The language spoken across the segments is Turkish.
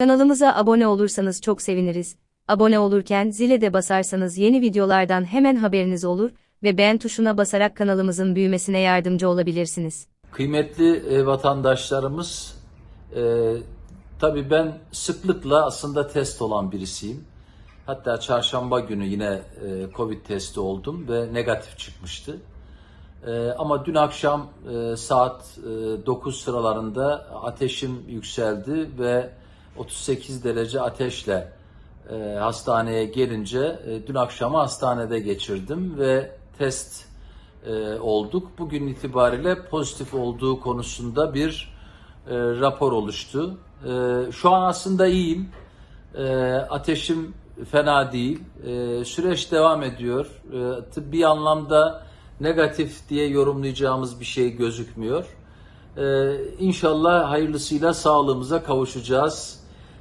Kanalımıza abone olursanız çok seviniriz. Abone olurken zile de basarsanız yeni videolardan hemen haberiniz olur ve beğen tuşuna basarak kanalımızın büyümesine yardımcı olabilirsiniz. Kıymetli e, vatandaşlarımız, e, tabii ben sıklıkla aslında test olan birisiyim. Hatta çarşamba günü yine e, Covid testi oldum ve negatif çıkmıştı. E, ama dün akşam e, saat e, 9 sıralarında ateşim yükseldi ve 38 derece ateşle e, hastaneye gelince e, dün akşamı hastanede geçirdim ve test e, olduk. Bugün itibariyle pozitif olduğu konusunda bir e, rapor oluştu. E, şu an aslında iyiyim. E, ateşim fena değil. E, süreç devam ediyor. E, tıbbi anlamda negatif diye yorumlayacağımız bir şey gözükmüyor. E, inşallah hayırlısıyla sağlığımıza kavuşacağız.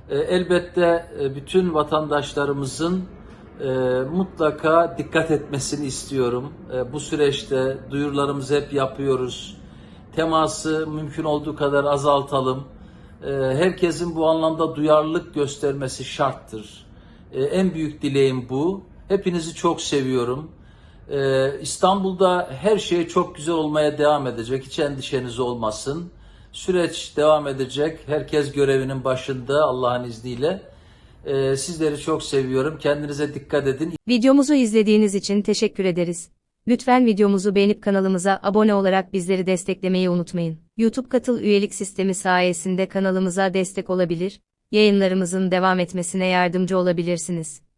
E, elbette e, bütün vatandaşlarımızın e, mutlaka dikkat etmesini istiyorum. Bu süreçte duyurularımızı hep yapıyoruz. Teması mümkün olduğu kadar azaltalım. Herkesin bu anlamda duyarlılık göstermesi şarttır. En büyük dileğim bu. Hepinizi çok seviyorum. İstanbul'da her şey çok güzel olmaya devam edecek. Hiç endişeniz olmasın. Süreç devam edecek. Herkes görevinin başında Allah'ın izniyle. Ee, sizleri çok seviyorum. Kendinize dikkat edin. Videomuzu izlediğiniz için teşekkür ederiz. Lütfen videomuzu beğenip kanalımıza abone olarak bizleri desteklemeyi unutmayın. YouTube katıl üyelik sistemi sayesinde kanalımıza destek olabilir, yayınlarımızın devam etmesine yardımcı olabilirsiniz.